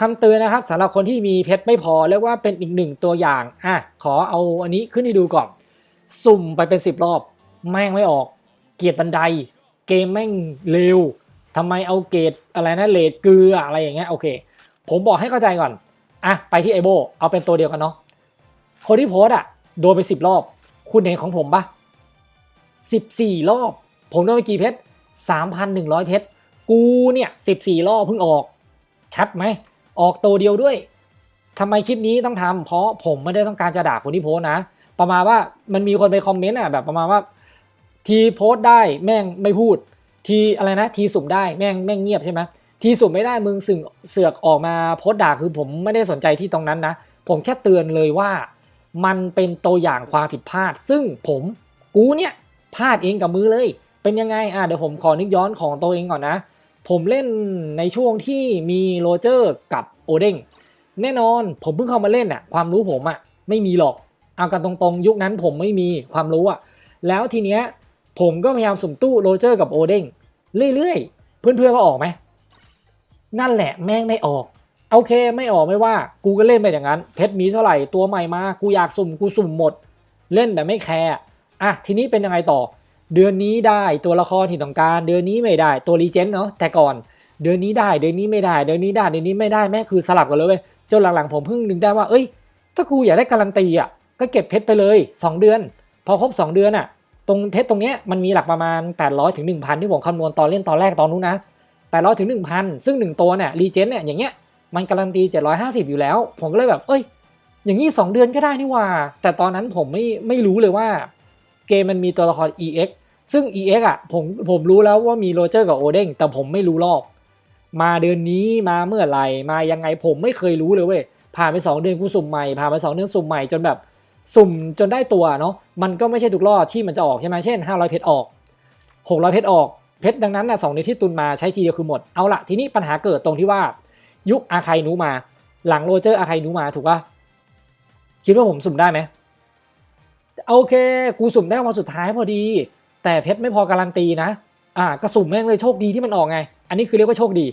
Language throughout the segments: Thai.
คำเตือนนะครับสำหรับคนที่มีเพชรไม่พอเรียกว่าเป็นอีกหนึ่งตัวอย่างอะขอเอาอันนี้ขึ้นให้ดูก่อน สุ่มไปเป็นสิบรอบ แม่งไม่ออก เกียรบันได เกมแม่งเร็วทำไมเอาเกรดอะไรนะเลดเกลืออะไรอย่างเงี้ยโอเค ผมบอกให้เข้าใจก่อนอะไปที่ไอโบเอาเป็นตัวเดียวกันเนาะคนที่โพสต์อะโดนไปสิบรอบ คุณเห็นของผมปะสิบสี่รอบ ผมโดนไปกี่เพชรสามพันหนึ่งร้อยเพชรกูเนี่ยสิบสี่รอบเพิ่งออก ชัดไหม ออกตัวเดียวด้วยทำไมคลิปนี้ต้องทำเพราะผมไม่ได้ต้องการจะด่าคนที่โพสนะ ประมาณว่ามันมีคนไปคอมเมนต์อะแบบประมาณว่า ทีโพสได้แม่งไม่พูด ทีอะไรนะ ทีสุ่มได้แม่งแม่งเงียบใช่ไหมทีสุ่มไม่ได้มึงสึงเสือกออกมาโพสด่าคือผมไม่ได้สนใจที่ตรงนั้นนะ ผมแค่เตือนเลยว่า มันเป็นตัวอย่างความผิดพลาด ซึ่งผมกูเนี่ยพลาดเองกับมือเลย เป็นยังไงอะเดี๋ยวผมขอนึกย้อนของตัวเองก่อนนะ ผมเล่นในช่วงที่มีโรเจอร์กับโอเด้งแน่นอนผมเพิ่งเข้ามาเล่นอะความรู้ผมอะไม่มีหรอกเอากันตรงๆ ยุคนั้นผมไม่มีความรู้อะแล้วทีเนี้ยผมก็พยายามสุ่มตู้โรเจอร์กับโอเด้งเรื่อยๆ เพื่อนๆว่าออกไหมนั่นแหละแม่งไม่ออกโอเคไม่ออกไม่ว่ากูก็เล่นไปอย่างนั้น เพชรมีเท่าไหร่ตัวใหม่มา กูอยากสุ่มกูสุ่มหมด เล่นแบบไม่แคร์อะทีนี้เป็นยังไงต่อ เดือนนี้ได้ตัวละครที่ต้องการ เดือนนี้ไม่ได้ตัวรีเจนเนาะแต่ก่อนเดือนนี้ได้เดือนนี้ไม่ได้เดือนนี้ได้เดือนนี้ไม่ได้แม่คือสลับกันเลยเว้ยจนหลังๆผมเพิ่งนึกได้ว่าเอ้ย ถ้ากูอยากได้การันตีอะก็เก็บเพชรไปเลย 2 เดือน พอครบ 2 เดือนอะ ตรงเพชรตรงเนี้ยมันมีหลักประมาณ 800ถึง1,000 ที่ผมคำนวณตอนเล่นตอนแรกตอนนู้นนะ800ถึง1,000 ซึ่ง 1 ตัวเนี่ยรีเจนเนี่ยอย่างเงี้ยมันการันตี 750 อยู่แล้ว ผมก็เลยแบบ เอ้ย อย่างนี้ 2 เดือนก็ได้นี่ว่า แต่ตอนนั้นผมไม่ไม่รู้เลยว่า เกมมันมีตัวละคร EX ซึ่ง EX อะผมผมรู้แล้วว่ามีโรเจอร์กับโอเด้งแต่ผมไม่รู้รอบ มาเดือนนี้มาเมื่อไหร่มายังไงผมไม่เคยรู้เลยเว้ยผ่านไป 2 เดือนกูสุ่มใหม่ผ่านไป 2 เดือนสุ่มใหม่จนแบบสุ่มจนได้ตัวเนาะมันก็ไม่ใช่ทุกรอบที่มันจะออกใช่ไหมเช่น 500 เพชรออก 600 เพชรออกเพชรดังนั้นนะสองเดือนที่ตุนมาใช้ทีเดียวคือหมดเอาละทีนี้ปัญหาเกิดตรงที่ว่า ยุคอาคายนูมา หลังโรเจอร์อาคายนูมาถูกปะคิดว่าผมสุ่มได้ไหมโอเค กูสุ่มได้วันสุดท้ายพอดี แต่เพชรไม่พอการันตีนะ อ่ากระสุ่มแม่งเลยโชคดีที่มันออกไง อันนี้คือเรียกว่าโชคดี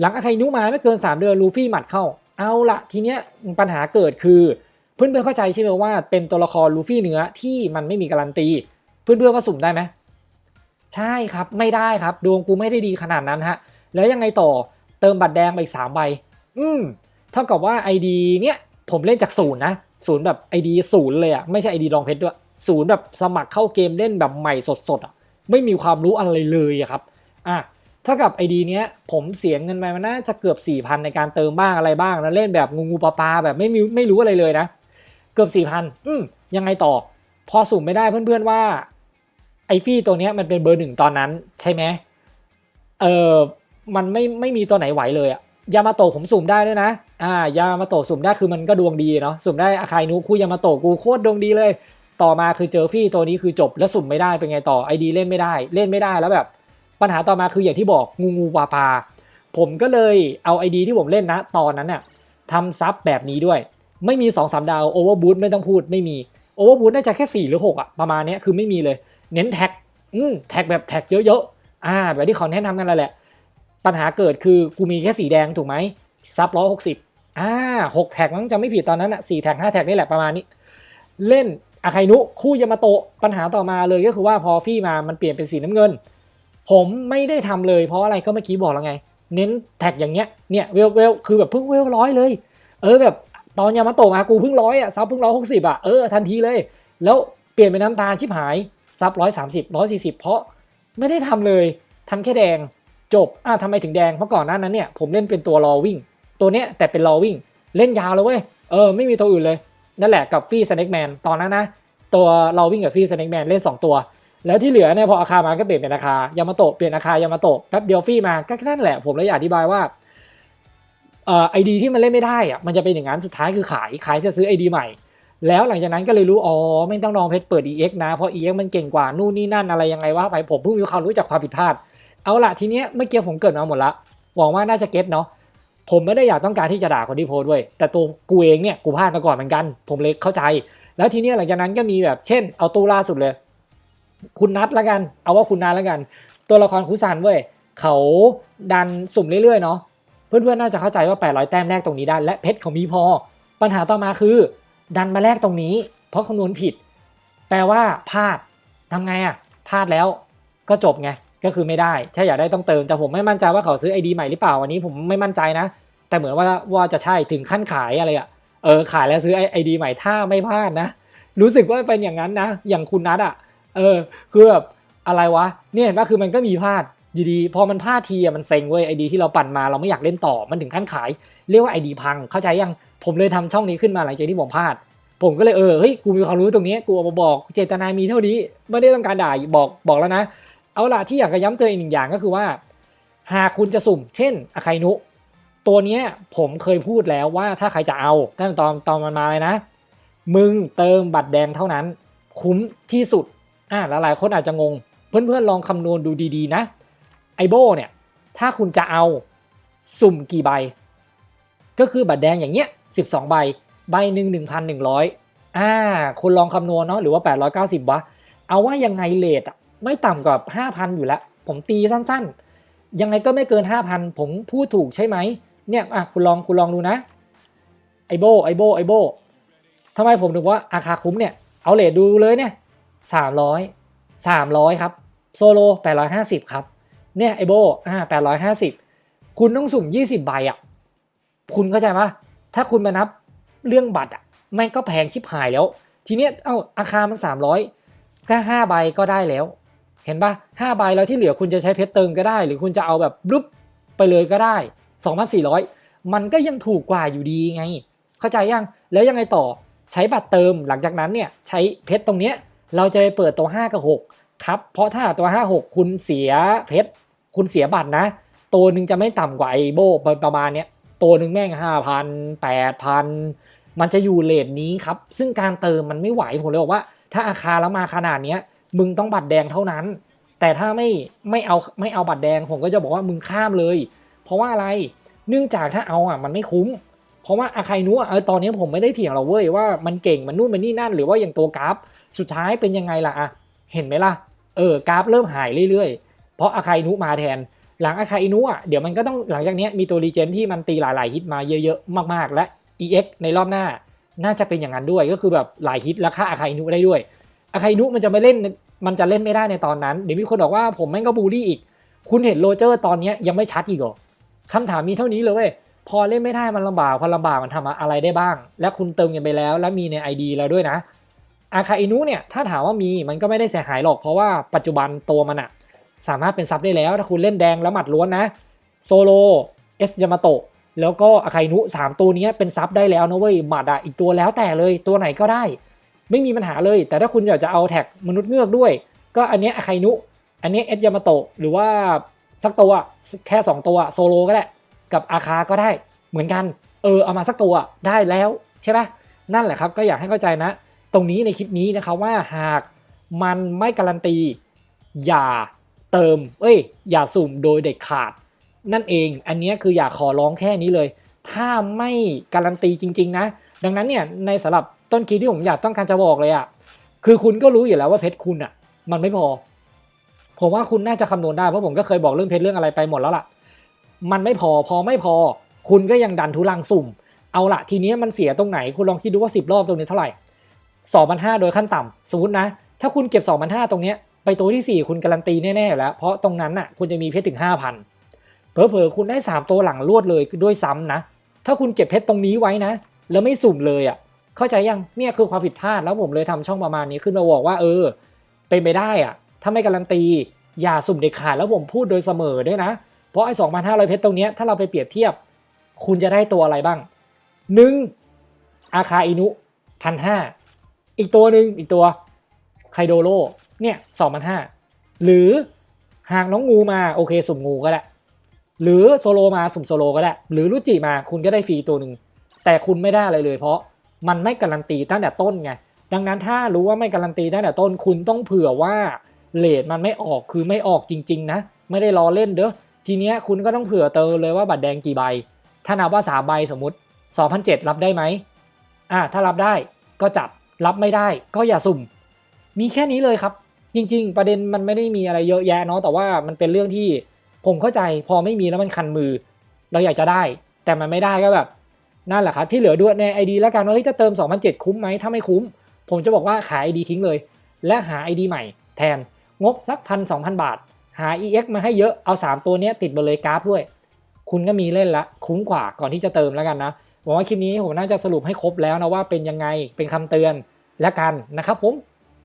หลังอาคายนุมาไม่เกิน 3 เดือนลูฟี่หมัดเข้า เอาละทีเนี้ยปัญหาเกิดคือ เพื่อนๆเข้าใจใช่ไหมว่าเป็นตัวละครลูฟี่เนื้อที่มันไม่มีการันตี เพื่อนๆว่าสุ่มได้ไหมใช่ครับไม่ได้ครับดวงกูไม่ได้ดีขนาดนั้นฮะแล้วยังไงต่อเติมบัตรแดงไปอีกสามใบ อืมเท่ากับว่า ID เนี้ย ผมเล่นจากศูนย์นะศูนย์แบบ ID ศูนย์เลยอะไม่ใช่ ID รองเพชรด้วยศูนย์แบบสมัครเข้าเกมเล่นแบบใหม่สดๆอะไม่มีความรู้อะไรเลยอะครับอะเท่ากับ ID เนี้ยผมเสียเงินไปมันน่าจะเกือบ4,000ในการเติมบ้างอะไรบ้างแล้วเล่นแบบงูงูปลาปลาแบบไม่มีไม่รู้อะไรเลยนะ เกือบ4,000อืมยังไงต่อ พอสุ่มไม่ได้เพื่อนๆว่าไอฟี่ตัวเนี้ยมันเป็นเบอร์หนึ่งตอนนั้นใช่ไหมเออมันไม่ไม่มีตัวไหนไหวเลยอะ ยามาโตะผมสุ่มได้ด้วยนะ อ่ายามาโตะสุ่มได้คือมันก็ดวงดีเนาะ สุ่มได้อาคายนุคุยามาโตะกูโคตรดวงดีเลย ต่อมาคือเจอฟี่ตัวนี้คือจบแล้วสุ่มไม่ได้เป็นไงต่อไอดีเล่นไม่ได้ เล่นไม่ได้แล้วแบบ ปัญหาต่อมาคืออย่างที่บอกงูงูปลาปลาผมก็เลยเอาไอดีที่ผมเล่นนะ ตอนนั้นน่ะทำซับแบบนี้ด้วย ไม่มี2อสดาวโอเวอร์บูทไม่ต้องพูดไม่มีโอเวอร์บูทน่าจะแค่ 4 หรือ 6อะประมาณเนี้ยคือไม่มีเลย เน้นแท็กอืมแท็กแบบแท็กเยอะๆอ่าแบบที่เขาแนะนำกันแล้วแหละ ปัญหาเกิดคือกูมีแค่สีแดงถูกไหมซับร้อยหกสิบอ่าหกแท็กมั้งจำไม่ผิดตอนนั้นอะสี่แท็กห้าแท็กนี่แหละประมาณนี้ เล่นอาไคนุคู่ยามาโตะปัญหาต่อมาเลยก็คือว่าพอฟี่มามันเปลี่ยนเป็นสีน้ำเงิน ผมไม่ได้ทำเลยเพราะอะไรก็เมื่อกี้บอกแล้วไง เน้นแท็กอย่างเงี้ยเนี่ยเวลเวลคือแบบเพิ่งเวลร้อยเลย เออแบบตอนยามาโตะมากูเพิ่งร้อยอะซับเพิ่งร้อยหกสิบอะเออทันทีเลย แล้วเปลี่ยนเป็นน้ำตาลชิบหายซับร้อยสามสิบร้อยสี่สิบเพราะไม่ได้ทำเลยทำแค่แดง จบอ่าทำไมถึงแดงเพราะก่อนหน้านั้นเนี่ยผมเล่นเป็นตัวรอวิ่ง ตัวเนี้ยแต่เป็นรอวิ่ง เล่นยาวเลยเว้ยเออไม่มีตัวอื่นเลย นั่นแหละกับฟี่สเน็กแมนตอนนั้นนะ ตัวรอวิ่งกับฟี่สเน็กแมนเล่น 2 ตัว แล้วที่เหลือเนี่ยพออาคามาก็เปลี่ยนเป็นอาคายามาโตะเปลี่ยนอาคายามาโตะแป๊บเดียวฟี่มาก็แค่นั่นแหละผมเลยอยากอธิบายว่าเอ่อไอดีที่มันเล่นไม่ได้อะมันจะเป็นอย่างนั้นสุดท้ายคือขายขายจะซื้อไอดีใหม่แล้วหลังจากนั้นก็เลยรู้ อ๋อ ไม่ต้องลองเพชรเปิด EX นะ เพราะ EX มันเก่งกว่า นู่นนี่นั่นอะไรยังไงว่าไปผมเพิ่งมีความรู้จากความผิดพลาด เอาละทีเนี้ยเมื่อกี้ผมเกิดมาหมดละหวังว่าน่าจะเก็ตเนาะผมไม่ได้อยากต้องการที่จะด่าคนที่โพสด้วย แต่ตัวกูเองเนี่ยกูพลาดมาก่อนเหมือนกัน ผมเลยเข้าใจ แล้วทีเนี้ยหลังจากนั้นก็มีแบบเช่น เอาตู้ล่าสุดเลย คุณนัทละกัน เอาว่าคุณนัทละกัน ตัวละครคุซันเว้ยเขาดันสุ่มเรื่อยๆเนาะเพื่อนๆน่าจะเข้าใจว่า 800 แต้มแรกตรงนี้ได้ และเพชรเขามีพอ ปัญหาต่อมาคือ ดันมาแลกตรงนี้ เพราะคำนวณผิด แปลว่าพลาดทำไงอะพลาดแล้วก็จบไง ก็คือไม่ได้ ถ้าอยากได้ต้องเติม แต่ผมไม่มั่นใจว่าเขาซื้อ ID ใหม่หรือเปล่าวันนี้ผมไม่มั่นใจนะ แต่เหมือนว่าว่าจะใช่ถึงขั้นขายอะไรอะเออขายแล้วซื้อ ID ใหม่ถ้าไม่พลาดนะ รู้สึกว่าเป็นอย่างนั้นนะ อย่างคุณนัทอะเออคือแบบอะไรวะเนี่ยเห็นปะคือมันก็มีพลาดอยู่ดี พอมันพลาดทีอะมันเซ็งเว้ยไอดีที่เราปั่นมาเราไม่อยากเล่นต่อมันถึงขั้นขาย เรียกว่าไอดีพังเข้าใจยังผมเลยทำช่องนี้ขึ้นมาหลังจากที่ผมพลาด ผมก็เลยเออเฮ้ยกูมีความรู้ตรงนี้กูเอามาบอกเจตนามีเท่านี้ ไม่ได้ต้องการด่าบอกบอกแล้วนะ เอาล่ะที่อยากจะย้ำเตือนอีกหนึ่งอย่างก็คือว่า หากคุณจะสุ่ม เช่นอาคานุตัวเนี้ยผมเคยพูดแล้วว่าถ้าใครจะเอาตั้งตอนตอนมันมาเลยนะ มึงเติมบัตรแดงเท่านั้น คุ้มที่สุดอ่าหลายๆคนอาจจะงง เพื่อนๆลองคำนวณดูดีๆนะไอโบเนี่ยถ้าคุณจะเอาสุ่มกี่ใบ ก็คือบัตรแดงอย่างเงี้ย 12 ใบ ใบหนึ่ง1,100อ่าคุณลองคำนวณเนาะหรือว่า 890วะเอาว่ายังไงเลทอะ ไม่ต่ำกว่า 5,000 อยู่แล้ว ผมตีสั้นๆ ยังไงก็ไม่เกิน 5,000 ผมพูดถูกใช่ไหมเนี่ยอะคุณลองคุณลองดูนะไอโบไอโบไอโบทำไมผมถึงว่าอาคาคุ้มเนี่ย เอาเลทดูเลยเนี่ย300 300ครับ โซโล850ครับ เนี่ยไอโบอ่า850คุณต้องสุ่ม20ใบอะ คุณเข้าใจปะถ้าคุณมานับเรื่องบัตรอะแม่งก็แพงชิบหายแล้ว ทีเนี้ยเอ้าอาคามัน300ก็5ใบก็ได้แล้ว เห็นปะ5ใบแล้วที่เหลือคุณจะใช้เพชรเติมก็ได้ หรือคุณจะเอาแบบบลุ๊บไปเลยก็ได้ 2,400 มันก็ยังถูกกว่าอยู่ดีไง เข้าใจยังแล้วยังไงต่อใช้บัตรเติมหลังจากนั้นเนี่ยใช้เพชรตรงเนี้ยเราจะไปเปิดตัว 5 กับ 6 ครับ เพราะถ้าตัว 5 6 คุณเสียเพชรคุณเสียบัตรนะ ตัวหนึ่งจะไม่ต่ำกว่าไอโบประมาณเนี้ยตัวหนึ่งแม่งห้าพันแปดพันมันจะอยู่เลทนี้ครับ ซึ่งการเติมมันไม่ไหวผมเลยบอกว่า ถ้าอาคาแล้วมาขนาดเนี้ย มึงต้องบัตรแดงเท่านั้น แต่ถ้าไม่ไม่เอาไม่เอาบัตรแดงผมก็จะบอกว่ามึงข้ามเลย เพราะว่าอะไรเนื่องจากถ้าเอาอะมันไม่คุ้ม เพราะว่าอาคายนุเออตอนนี้ผมไม่ได้เถียงเราเว้ยว่ามันเก่งมันนู่นมันนี่นั่น หรือว่าอย่างตัวกราฟ สุดท้ายเป็นยังไงล่ะอะเห็นไหมล่ะเออกราฟเริ่มหายเรื่อยๆ เพราะอาคายนุมาแทน หลังอาคายนุอะเดี๋ยวมันก็ต้องหลังจากนี้มีตัวรีเจนที่มันตีหลายๆฮิตมาเยอะๆ มากๆ และ EX ในรอบหน้า น่าจะเป็นอย่างนั้นด้วยก็คือแบบหลายฮิตและค่าอาคายนุได้ด้วย อาคานุมันจะไม่เล่นมันจะเล่นไม่ได้ในตอนนั้น เดี๋ยวมีคนบอกว่าผมแม่งก็บูลลี่อีก คุณเห็นโรเจอร์ตอนนี้ยังไม่ชัดอีกเหรอคำถามมีเท่านี้เลยเว้ยพอเล่นไม่ได้มันลำบากพอลำบากมันทำอะไรได้บ้าง และคุณเติมกันไปแล้ว แล้วมีใน ID แล้วด้วยนะ อาคาอินุเนี่ยถ้าถามว่ามีมันก็ไม่ได้เสียหายหรอก เพราะว่าปัจจุบันตัวมันอะสามารถเป็นซับได้แล้ว ถ้าคุณเล่นแดงแล้วหมัดล้วนนะโซโลเอสยามาโตะแล้วก็อาคาอินุสามตัวนี้เป็นซับได้แล้วนะเว้ยหมัดอะอีกตัวแล้วแต่เลยตัวไหนก็ได้ ไม่มีปัญหาเลย แต่ถ้าคุณอยากจะเอาแท็กมนุษย์เงือกด้วย ก็อันนี้อาคานุอันนี้เอสยามาโตะหรือว่าสักตัวแค่ 2 ตัวโซโลก็ได้ กับอาคาก็ได้เหมือนกัน เออเอามาสักตัวได้แล้วใช่ปะนั่นแหละครับก็อยากให้เข้าใจนะ ตรงนี้ในคลิปนี้นะครับว่าหากมันไม่การันตี อย่าเติม เอ้ย อย่าสุ่มโดยเด็ดขาด นั่นเองอันนี้คืออยากขอร้องแค่นี้เลย ถ้าไม่การันตีจริง ๆ นะ ดังนั้นเนี่ยในสำหรับ ต้นคลิปที่ผมอยากต้องการจะบอกเลยอะ่ะคือคุณก็รู้อยู่แล้วว่าเพชรคุณอะ่ะมันไม่พอ ผมว่าคุณน่าจะคำนวณได้เพราะผมก็เคยบอกเรื่องเพชรเรื่องอะไรไปหมดแล้วล่ะ มันไม่พอพอไม่พอ คุณก็ยังดันทุลังสุ่ม เอาละทีนี้มันเสียตรงไหน คุณลองคิดดูว่า 10 รอบตรงนี้เท่าไหร่2,500โดยขั้นต่ำสมมตินะ ถ้าคุณเก็บ2,500ตรงเนี้ยไปตัวที่ 4 คุณการันตีแน่ๆอยู่แล้ว เพราะตรงนั้นน่ะคุณจะมีเพชรถึง 5,000เผลอๆคุณได้ 3 ตัวหลังรวดเลยด้วยซ้ำนะ ถ้าคุณเก็บเพชรตรงนี้ไว้นะ แล้วไม่สุ่มเลยอะ เข้าใจยังเนี่ยคือความผิดพลาดแล้วผมเลยทำช่องประมาณนี้ขึ้นมาบอกว่าเออ เป็นไปได้อะถ้าไม่การันตีอย่าสุ่มเด็ดขาดแล้วผมพูดโดยเสมอด้วยนะ เพราะไอ้2,500เพชรตรงเนี้ยถ้าเราไปเปรียบเทียบ คุณจะได้ตัวอะไรบ้างหนึ่งอาคาอินุพันห้าอีกตัวหนึ่งอีกตัวไคโดโรเนี่ยสองพันห้าหรือหากน้องงูมาโอเคสุ่มงูก็ได้หรือโซโลมาสุ่มโซโลก็ได้ หรือรุจิมาคุณก็ได้ฟรีตัวหนึ่งแต่คุณไม่ได้อะไรเลยเพราะ มันไม่การันตีตั้งแต่ต้นไงดังนั้นถ้ารู้ว่าไม่การันตีตั้งแต่ต้นคุณต้องเผื่อว่าเลทมันไม่ออกคือไม่ออกจริง ๆ นะ ไม่ได้ล้อเล่นเด้อทีเนี้ยคุณก็ต้องเผื่อเติมเลยว่าบัตรแดงกี่ใบ ถ้านับว่า3ใบสมมติ2,007รับได้ไหมอ่าถ้ารับได้ก็จับรับไม่ได้ก็อย่าสุ่ม มีแค่นี้เลยครับ จริง ๆ ประเด็นมันไม่ได้มีอะไรเยอะแยะเนาะแต่ว่ามันเป็นเรื่องที่ผมเข้าใจพอไม่มีแล้วมันคันมือ เราอยากจะได้ แต่มันไม่ได้ก็แบบ นั่นแหละครับที่เหลือด้วยใน ID แล้วกันว่าเฮ้ยจะเติม2,007 คุ้มไหมถ้าไม่คุ้ม ผมจะบอกว่าขาย ID ทิ้งเลย และหา ID ใหม่แทนงบสักพันสองพันบาท หา EX มาให้เยอะเอา 3 ตัวนี้ติดบนเลยกราฟด้วย คุณก็มีเล่นละคุ้มกว่าก่อนที่จะเติมแล้วกันนะหวังว่าคลิปนี้ผมน่าจะสรุปให้ครบแล้วนะว่าเป็นยังไงเป็นคำเตือนและกันนะครับผม